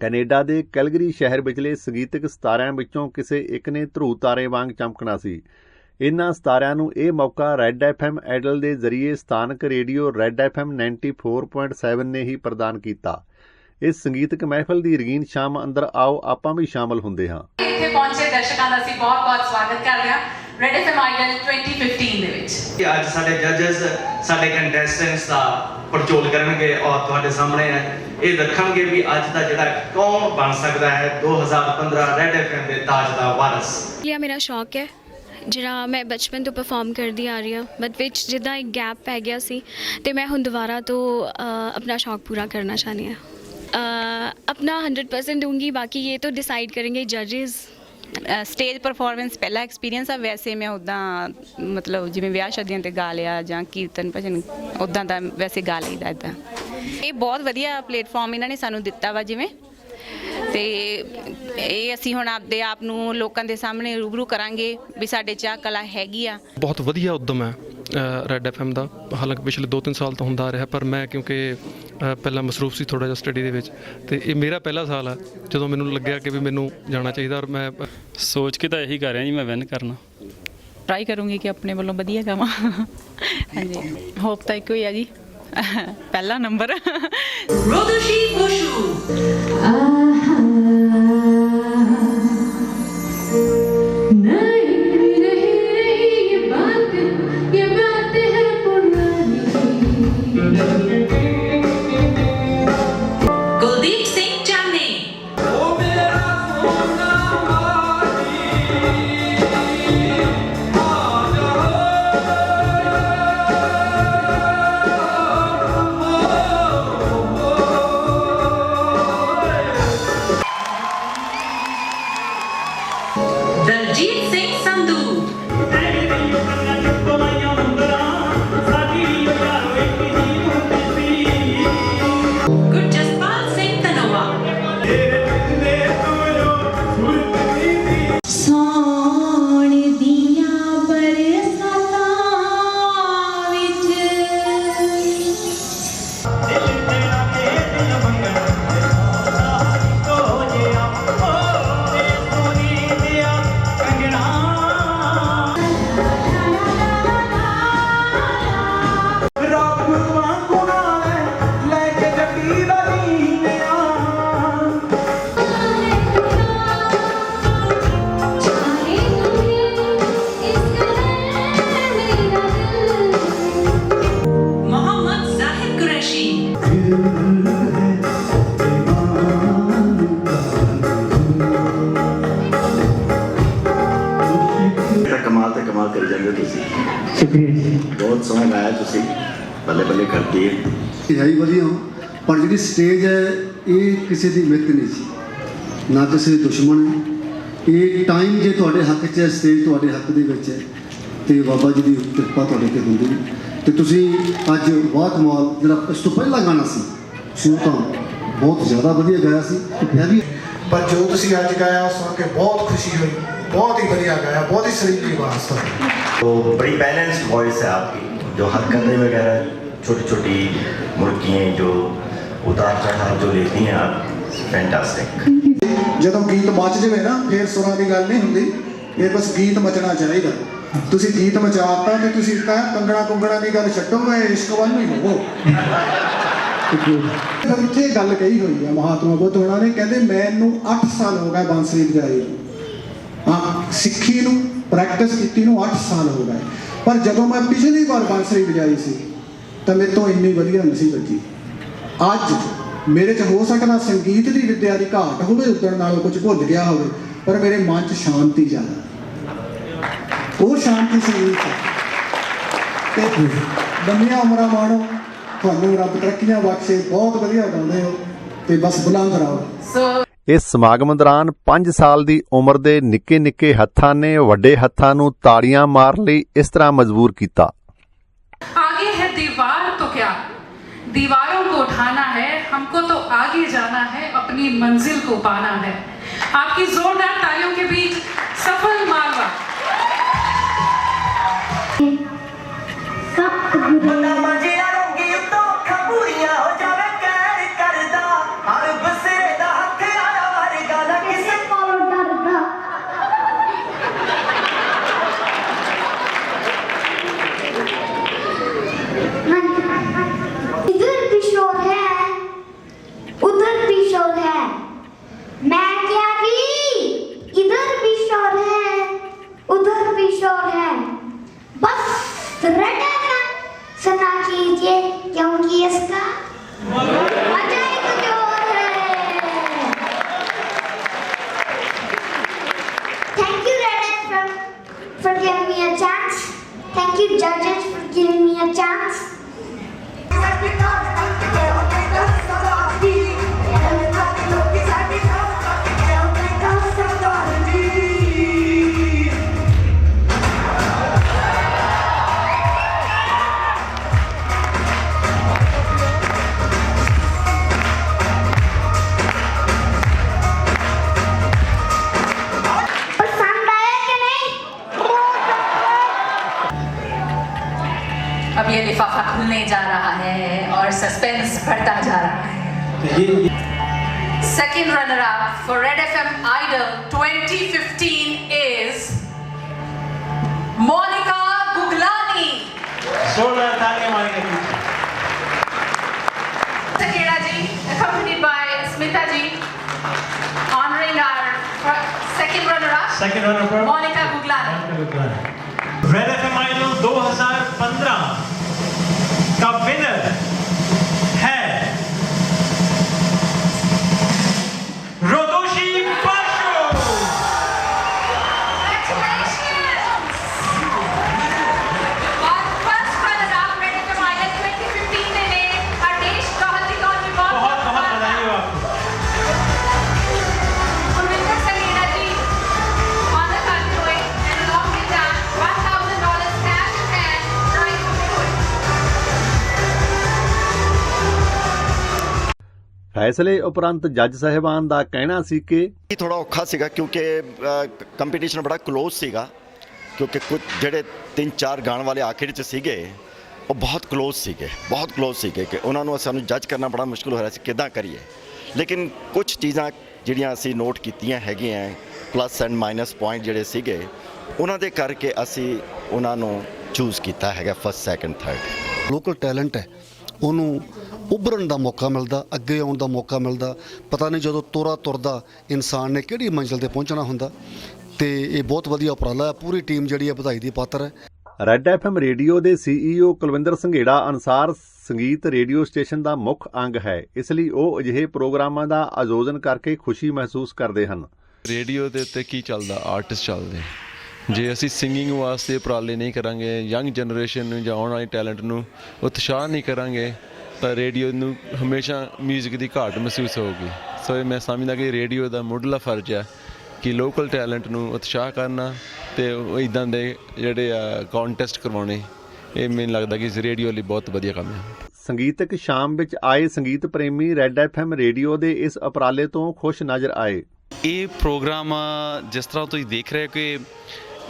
Canada ਦੇ Calgary ਸ਼ਹਿਰ ਵਿਚਲੇ ਸੰਗੀਤਕ ਸਤਾਰਿਆਂ ਵਿੱਚੋਂ ਕਿਸੇ ਇੱਕ ਨੇ ਧਰੂ ਤਾਰੇ ਵਾਂਗ ਚਮਕਣਾ ਸੀ। ਇਨ੍ਹਾਂ ਸਤਾਰਿਆਂ ਨੂੰ ਇਹ ਮੌਕਾ ਰੈੱਡ ਐਫਐਮ ਐਡਲ ਦੇ ਜ਼ਰੀਏ ਸਥਾਨਕ ਰੇਡੀਓ ਰੈੱਡ ਐਫਐਮ 94.7 ਨੇ ਹੀ ਪ੍ਰਦਾਨ ਕੀਤਾ। ਇਸ ਸੰਗੀਤਕ ਮਹਿਫਲ ਦੀ ਰੰਗੀਨ ਸ਼ਾਮ ਅੰਦਰ ਆਓ, ਆਪਾਂ ਵੀ ਸ਼ਾਮਲ ਹੁੰਦੇ ਹਾਂ। ਇੱਥੇ ਪਹੁੰਚੇ ਦਰਸ਼ਕਾਂ ਦਾ ਅਸੀਂ ਬਹੁਤ-ਬਹੁਤ ਸਵਾਗਤ ਕਰਦੇ ਹਾਂ। ਰੈਡ 2015 ਦੇ ਵਿੱਚ। ਕਿ ਅੱਜ ਸਾਡੇ ਜੱਜਸ ਸਾਡੇ ਕੰਟੈਸਟੈਂਟਸ ਦਾ ਪਰਚੋਲ ਕਰਨਗੇ ਔਰ ਤੁਹਾਡੇ ਸਾਹਮਣੇ ਇਹ ਰੱਖਣਗੇ ਵੀ ਅੱਜ ਦਾ ਜਿਹੜਾ ਕੌਣ ਬਣ ਸਕਦਾ ਹੈ 2015 ਮੈਂ ਬਚਪਨ ਤੋਂ ਗੈਪ ਪੈ ਗਿਆ ਸੀ ਤੇ ਮੈਂ ਹੁਣ ਦੁਬਾਰਾ ਤੋਂ ਆਪਣਾ ਸ਼ੌਕ ਪੂਰਾ ਕਰਨਾ ਚਾਹਨੀ ਹਾਂ। अपना हंड्रेड ਸਟੇਜ ਪਰਫਾਰਮੈਂਸ ਪਹਿਲਾ ਐਕਸਪੀਰੀਅੰਸ ਆ, ਵੈਸੇ ਮੈਂ ਉਦਾਂ ਮਤਲਬ ਜਿਵੇਂ ਵਿਆਹ ਸ਼ਾਦੀਆਂ ਤੇ ਗਾ ਲਿਆ ਜਾਂ ਕੀਰਤਨ ਭਜਨ ਉਦਾਂ ਦਾ ਵੈਸੇ ਗਾ ਲਈਦਾ ਇਦਾਂ ਇਹ ਬਹੁਤ ਵਧੀਆ ਪਲੇਟਫਾਰਮ ਇਹਨਾਂ ਨੇ ਸਾਨੂੰ ਦਿੱਤਾ ਵਾ ਜਿਵੇਂ। ਤੇ ਇਹ ਅਸੀਂ ਹੁਣ ਆਪਦੇ ਆਪ ਨੂੰ ਲੋਕਾਂ ਦੇ ਸਾਹਮਣੇ ਰੂਬਰੂ ਕਰਾਂਗੇ ਵੀ ਸਾਡੇ ਚ ਆਹ ਕਲਾ ਹੈਗੀ ਆ। ਬਹੁਤ ਵਧੀਆ ਉਦਮ ਹੈ। ਰੈਡ ਐਫਐਮ ਦਾ। ਹਾਲਾਂਕਿ ਪਿਛਲੇ 2-3 ਸਾਲ ਤੋਂ ਹੁੰਦਾ ਆ ਰਿਹਾ ਪਰ ਮੈਂ ਕਿਉਂਕਿ ਪਹਿਲਾਂ ਮਸਰੂਫ ਸੀ ਥੋੜਾ ਜਿਹਾ ਸਟੱਡੀ ਦੇ ਵਿੱਚ। ਤੇ ਇਹ ਮੇਰਾ ਪਹਿਲਾ ਸਾਲ ਹੈ ਜਦੋਂ ਮੈਨੂੰ ਲੱਗਿਆ ਕਿ ਵੀ ਮੈਨੂੰ ਜਾਣਾ ਚਾਹੀਦਾ ਔਰ ਮੈਂ ਸੋਚ ਕੇ ਤਾਂ ਇਹੀ ਕਰ ਰਿਹਾ ਜੀ ਮੈਂ ਵਿਨ ਕਰਨਾ। ਟਰਾਈ ਕਰੂੰਗੀ ਕਿ ਆਪਣੇ ਵੱਲੋਂ ਵਧੀਆ ਗਾਵਾਂ ਹਾਂਜੀ। ਹੋਪ ਤਾਂ ਇੱਕੋ ਹੀ ਆ ਜੀ। ਪਹਿਲਾ ਨੰਬਰ ਰੋਦੋਸ਼ੀ ਬੋਸ਼ੂ ਬੱਲੇ ਬੱਲੇ ਕਰਦੀ ਹੈ ਇਹ ਹੀ ਵਧੀਆ ਪਰ ਜਿਹੜੀ ਸਟੇਜ ਹੈ ਇਹ ਕਿਸੇ ਦੀ ਮਿੱਤ ਨਹੀਂ ਸੀ। ਨਾ ਕਿਸੇ ਦੀ ਦੁਸ਼ਮਣ ਹੈ ਇਹ ਟਾਈਮ ਜੇ ਤੁਹਾਡੇ ਹੱਕ 'ਚ ਹੈ ਸਟੇਜ ਤੁਹਾਡੇ ਹੱਕ ਦੇ ਵਿੱਚ ਹੈ। ਤੇ ਬਾਬਾ ਜੀ ਦੀ ਕਿਰਪਾ ਤੁਹਾਡੇ ਤੇ ਹੁੰਦੀ ਤੇ ਤੁਸੀਂ ਅੱਜ ਬਹੁਤ ਮਾਲ ਜਿਹੜਾ ਇਸ ਤੋਂ ਪਹਿਲਾਂ ਗਾਣਾ ਸੀ ਸੂਤਾਂ ਬਹੁਤ ਜ਼ਿਆਦਾ ਵਧੀਆ ਗਾਇਆ ਸੀ। ਪਰ ਜੋ ਤੁਸੀਂ ਅੱਜ ਗਾਇਆ ਸੁਣ ਕੇ ਬਹੁਤ ਖੁਸ਼ੀ ਹੋਈ। ਬਹੁਤ ਹੀ ਵਧੀਆ ਗਾਇਆ ਬਹੁਤ ਹੀ ਸਰੀਲੀ ਆਵਾਜ਼ ਸੀ ਉਹ ਬੜੀ ਬੈਲੈਂਸਡ ਵੌਇਸ ਹੈ ਆਪਕੀ। जो हरकतें वगैरह छोटी छोटी मुड़कियाँ जो उतार चढ़ाव जो लेती हैं आप फैंटास्टिक ਜਦੋਂ ਗੀਤ ਮੱਚ ਜਾਵੇ ਨਾ ਫੇਰ ਸੁਰਾਂ ਦੀ ਗੱਲ ਨਹੀਂ ਹੁੰਦੀ ਇਹ ਬਸ ਗੀਤ ਮਚਣਾ ਚਾਹੀਦਾ ਤੁਸੀਂ ਗੀਤ ਮਚਾਤਾ ਤੇ ਤੁਸੀਂ ਤਾਂ ਕੰਗਣਾ ਕੁੰਗਣਾ ਦੀ ਗੱਲ ਛੱਡੋ ਮੈਂ ਇਸ਼ਕ ਵੱਲ ਨਹੀਂ ਹੋਵੋ ਫਿਰ ਇੱਥੇ ਗੱਲ ਕਹੀ ਹੋਈ ਹੈ ਮਹਾਤਮਾ ਬੁੱਧ ਉਹਨਾਂ ਨੇ ਕਹਿੰਦੇ ਮੈਨੂੰ 8 ਸਾਲ ਹੋ ਗਏ ਬਾਂਸਰੀ ਵਜਾਈ ਨੂੰ। ਹਾਂ ਸਿੱਖੀ ਨੂੰ ਪ੍ਰੈਕਟਿਸ ਕੀਤੀ ਨੂੰ 8 ਸਾਲ ਹੋ ਗਏ ਪਰ ਜਦੋਂ ਮੈਂ ਪਿਛਲੀ ਵਾਰ ਬਾਂਸਰੀ ਵਜਾਈ ਸੀ, ਤਾਂ ਮੇਰੇ ਤੋਂ ਇੰਨੀ ਵਧੀਆ ਨਹੀਂ ਸੀ ਵੱਜੀ। ਅੱਜ ਮੇਰੇ 'ਚ ਹੋ ਸਕਦਾ ਸੰਗੀਤ ਦੀ ਵਿੱਦਿਆ ਦੀ ਘਾਟ ਹੋਵੇ, ਉਦਣ ਨਾਲੋਂ ਕੁਝ ਭੁੱਲ ਗਿਆ ਹੋਵੇ, ਪਰ ਮੇਰੇ ਮਨ 'ਚ ਸ਼ਾਂਤੀ ਜ਼ਿਆਦਾ। ਉਹ ਸ਼ਾਂਤੀ ਸੰਗੀਤ ਹੈ। ਤੇ ਲੰਮੀਆਂ ਉਮਰਾਂ ਮਾਣੋ, ਤੁਹਾਨੂੰ ਰੱਬ ਤਰੱਕੀਆਂ ਬਖਸ਼ੇ, ਬਹੁਤ ਵਧੀਆ ਗਾਉਂਦੇ ਹੋ, ਤੇ ਬਸ ਬੁਲੰਦ ਰਹੋ। ਸੋ ਇਸ ਸਮਾਗਮ ਦੌਰਾਨ 5 ਸਾਲ ਦੀ ਉਮਰ ਦੇ ਨਿੱਕੇ ਨਿੱਕੇ ਹੱਥਾਂ ਨੇ ਵੱਡੇ ਹੱਥਾਂ ਨੂੰ ਤਾੜੀਆਂ ਮਾਰਨ ਲਈ ਇਸ ਤਰ੍ਹਾਂ ਮਜਬੂਰ ਕੀਤਾ आगे है दीवार तो क्या दीवारों को उठाना है हमको तो आगे जाना है अपनी मंजिल को पाना है आपकी जोरदार तालियों के बीच सफल और सस्पेंस बढ़ता जा रहा है। Second runner up for Red F M idol 2015 is Monica Guglani जोरदार तालियाँ मारेंगे। Takeda ji, accompanied by Smita ji, honoring our second runner-up, second runner पर Monica Guglani. Red FM idol 2015 ਫੈਸਲੇ ਉਪਰੰਤ ਜੱਜ ਸਹਿਬਾਨ ਦਾ ਕਹਿਣਾ ਸੀ ਕਿ ਇਹ ਥੋੜਾ ਔਖਾ ਸੀਗਾ ਕਿਉਂਕਿ ਕੰਪੀਟੀਸ਼ਨ ਬੜਾ ক্লোਜ਼ ਸੀਗਾ ਕਿਉਂਕਿ ਕੁਝ ਜਿਹੜੇ 3-4 ਗਾਣ ਵਾਲੇ ਆਖਿਰ ਚ ਸੀਗੇ ਉਹ ਬਹੁਤ ক্লোਜ਼ ਸੀਗੇ ਬਹੁਤ ক্লোਜ਼ ਸੀਗੇ ਕਿ ਉਹਨਾਂ ਨੂੰ ਸਾਨੂੰ ਜੱਜ ਕਰਨਾ ਬੜਾ ਮੁਸ਼ਕਲ ਹੋ ਰਿਹਾ ਸੀ ਕਿਦਾਂ ਕਰੀਏ। ਲੇਕਿਨ ਕੁਝ ਚੀਜ਼ਾਂ ਜਿਹੜੀਆਂ ਅਸੀਂ ਨੋਟ ਕੀਤੀਆਂ ਹੈਗੀਆਂ ਪਲੱਸ ਐਂਡ ਮਾਈਨਸ ਪੁਆਇੰਟ ਜਿਹੜੇ ਸੀਗੇ ਉਹਨਾਂ ਦੇ ਕਰਕੇ ਅਸੀਂ ਉਹਨਾਂ ਨੂੰ ਚੂਜ਼ ਕੀਤਾ ਹੈਗਾ first second third local talent ਹੈ। ਉਹਨੂੰ ਉੱਭਰਨ ਦਾ ਮੌਕਾ ਮਿਲਦਾ ਅੱਗੇ ਆਉਣ ਦਾ ਮੌਕਾ ਮਿਲਦਾ। ਪਤਾ ਨਹੀਂ ਜਦੋਂ ਤੋਰਾ ਤੁਰਦਾ ਇਨਸਾਨ ਨੇ ਕਿਹੜੀ ਮੰਜ਼ਿਲ ਤੇ ਪਹੁੰਚਣਾ ਹੁੰਦਾ। ਤੇ ਇਹ ਬਹੁਤ ਵਧੀਆ ਉਪਰਾਲਾ ਹੈ ਪੂਰੀ ਟੀਮ ਜਿਹੜੀ ਹੈ ਵਧਾਈ ਦੀ ਪਾਤਰ ਹੈ। ਰੈੱਡ ਐਫਐਮ ਰੇਡੀਓ ਦੇ ਸੀਈਓ ਕੁਲਵਿੰਦਰ ਸੰਘੇੜਾ ਅਨੁਸਾਰ ਸੰਗੀਤ ਰੇਡੀਓ ਸਟੇਸ਼ਨ ਦਾ ਮੁੱਖ ਅੰਗ ਹੈ। ਇਸ ਲਈ ਉਹ ਅਜਿਹੇ ਪ੍ਰੋਗਰਾਮਾਂ ਦਾ ਆਯੋਜਨ ਕਰਕੇ ਖੁਸ਼ੀ ਮਹਿਸੂਸ ਕਰਦੇ ਹਨ। ਰੇਡੀਓ ਦੇ ਉੱਤੇ ਕੀ ਚੱਲਦਾ ਆਰਟਿਸਟ ਚੱਲਦੇ ਜੇ ਅਸੀਂ ਸਿੰਗਿੰਗ ਵਾਸਤੇ ਉਪਰਾਲੇ ਨਹੀਂ ਕਰਾਂਗੇ ਯੰਗ ਜਨਰੇਸ਼ਨ ਨੂੰ ਜਾਂ ਆਉਣ ਵਾਲੇ ਟੈਲੈਂਟ ਨੂੰ ਉਤਸ਼ਾਹ ਨਹੀਂ ਕਰਾਂਗੇ ਤਾਂ ਰੇਡੀਓ ਨੂੰ ਹਮੇਸ਼ਾ 뮤직 ਦੀ ਘਾਟ ਮਹਿਸੂਸ ਹੋਊਗੀ। ਸੋ ਇਹ ਮੈਂ ਸਮਝਦਾ ਕਿ ਰੇਡੀਓ ਦਾ ਮੁੱਢਲਾ ਫਰਜ਼ ਹੈ ਕਿ ਲੋਕਲ ਟੈਲੈਂਟ ਨੂੰ ਉਤਸ਼ਾਹ ਕਰਨਾ ਤੇ ਇਦਾਂ ਦੇ ਜਿਹੜੇ ਆ ਕੰਟੈਸਟ ਕਰਵਾਉਣੇ ਇਹ ਮੈਨੂੰ ਲੱਗਦਾ ਕਿ ਰੇਡੀਓ ਲਈ ਬਹੁਤ ਵਧੀਆ ਕੰਮ ਹੈ। ਸੰਗੀਤਕ ਸ਼ਾਮ ਵਿੱਚ ਆਏ ਸੰਗੀਤ ਪ੍ਰੇਮੀ ਰੈੱਡ ਐਫਐਮ ਰੇਡੀਓ ਦੇ ਇਸ ਉਪਰਾਲੇ ਤੋਂ ਖੁਸ਼ ਨਜ਼ਰ ਆਏ। ਇਹ ਪ੍ਰੋਗਰਾਮ ਜਿਸ ਤਰ੍ਹਾਂ ਤੁਸੀਂ ਦੇਖ ਰਹੇ ਹੋ ਕਿ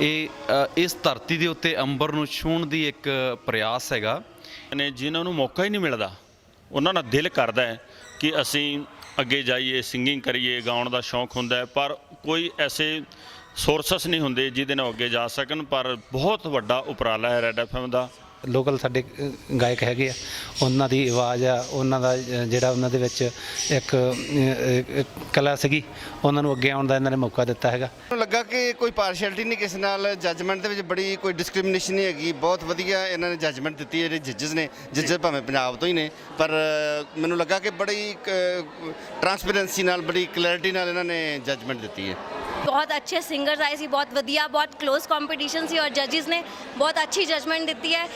ਇਹ ਇਸ ਧਰਤੀ ਦੇ ਉੱਤੇ ਅੰਬਰ ਨੂੰ ਛੂਹਣ ਦੀ ਇੱਕ ਪ੍ਰਯਾਸ ਹੈਗਾ। ਨੇ ਜਿਨ੍ਹਾਂ ਨੂੰ ਮੌਕਾ ਹੀ ਨਹੀਂ ਮਿਲਦਾ, ਉਹਨਾਂ ਦਾ ਦਿਲ ਕਰਦਾ ਹੈ ਕਿ ਅਸੀਂ ਅੱਗੇ ਜਾਈਏ ਸਿੰਗਿੰਗ ਕਰੀਏ, ਗਾਉਣ ਦਾ ਸ਼ੌਂਕ ਹੁੰਦਾ ਹੈ, ਪਰ ਕੋਈ ਐਸੇ ਸੋਰਸਸ ਨਹੀਂ ਹੁੰਦੇ ਜਿਹਦੇ ਨਾਲ ਅੱਗੇ ਜਾ ਸਕਣ, ਪਰ ਬਹੁਤ ਵੱਡਾ ਉਪਰਾਲਾ ਹੈ ਰੈਡ ਐਫਐਮ ਦਾ। ਲੋਕਲ ਸਾਡੇ ਗਾਇਕ ਹੈਗੇ ਆ ਉਹਨਾਂ ਦੀ ਆਵਾਜ਼ ਆ ਉਹਨਾਂ ਦਾ ਜਿਹੜਾ ਉਹਨਾਂ ਦੇ ਵਿੱਚ ਇੱਕ ਕਲਾ ਸੀਗੀ ਉਹਨਾਂ ਨੂੰ ਅੱਗੇ ਆਉਣ ਦਾ ਇਹਨਾਂ ਨੇ ਮੌਕਾ ਦਿੱਤਾ ਹੈਗਾ। ਮੈਨੂੰ ਲੱਗਾ ਕਿ ਕੋਈ ਪਾਰਸ਼ੈਲਿਟੀ ਨਹੀਂ ਕਿਸੇ ਨਾਲ ਜੱਜਮੈਂਟ ਦੇ ਵਿੱਚ ਬੜੀ ਕੋਈ ਡਿਸਕ੍ਰਿਮੀਨੇਸ਼ਨ ਨਹੀਂ ਹੈਗੀ। ਬਹੁਤ ਵਧੀਆ ਇਹਨਾਂ ਨੇ ਜੱਜਮੈਂਟ ਦਿੱਤੀ ਹੈ, ਜਿਹੜੇ ਜੱਜਸ ਨੇ ਜੱਜਸ ਭਾਵੇਂ ਪੰਜਾਬ ਤੋਂ ਹੀ ਨੇ ਪਰ ਮੈਨੂੰ ਲੱਗਾ ਕਿ ਬੜੀ ਟਰਾਂਸਪੇਰੈਂਸੀ ਨਾਲ ਬੜੀ ਕਲੈਰਿਟੀ ਨਾਲ ਇਹਨਾਂ ਨੇ ਜੱਜਮੈਂਟ ਦਿੱਤੀ ਹੈ। ਬਹੁਤ ਅੱਛੇ ਸਿੰਗਰਸ ਆਏ ਸੀ ਬਹੁਤ ਵਧੀਆ ਬਹੁਤ ক্লোਜ਼ ਕੰਪੀਟੀਸ਼ਨ ਸੀ ਔਰ ਜੱਜਸ ਨੇ ਬਹੁਤ ਅੱਛੀ ਜਜਮੈਂਟ ਦਿੱਤੀ ਹੈ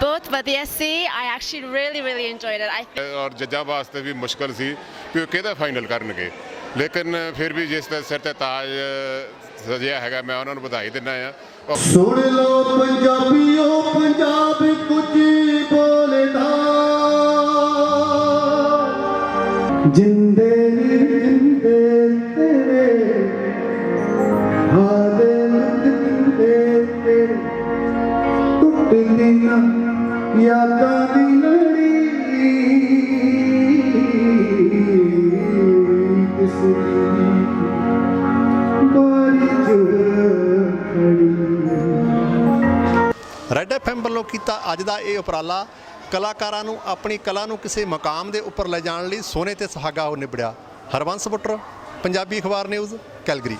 ਬਹੁਤ ਵਧੀਆ ਸੀ I actually really really enjoyed it I ਔਰ ਜੱਜਾਂ ਵਾਸਤੇ ਵੀ ਮੁਸ਼ਕਲ ਸੀ ਕਿ ਉਹ ਕਿਹਦਾ ਫਾਈਨਲ ਕਰਨਗੇ ਲੇਕਿਨ ਫਿਰ ਵੀ ਜਿਸ ਦਾ ਸਿਰ ਤੇ ਤਾਜ ਸਜਿਆ ਹੈਗਾ ਮੈਂ ਉਹਨਾਂ ਨੂੰ ਵਧਾਈ ਦਿੰਦਾ ਆ ਸੁਣ ਲੋ ਪੰਜਾਬੀਓ ਪੰਜਾਬ ਕੁਝ ਬੋਲਦਾ ਜਿੰਦੇ ਅੱਜ ਦਾ ਇਹ ਉਪਰਾਲਾ ਕਲਾਕਾਰਾਂ ਨੂੰ, ਆਪਣੀ ਕਲਾ ਨੂੰ ਕਿਸੇ ਮਕਾਮ ਦੇ ਉੱਪਰ ਲੈ ਜਾਣ ਲਈ ਸੋਨੇ ਤੇ ਸੁਹਾਗਾ ਹੋ ਨਿਬੜਿਆ। ਹਰਵੰਸ ਬੁੱਟਰ, ਪੰਜਾਬੀ ਅਖਬਾਰ ਨਿਊਜ਼, ਕੈਲਗਰੀ।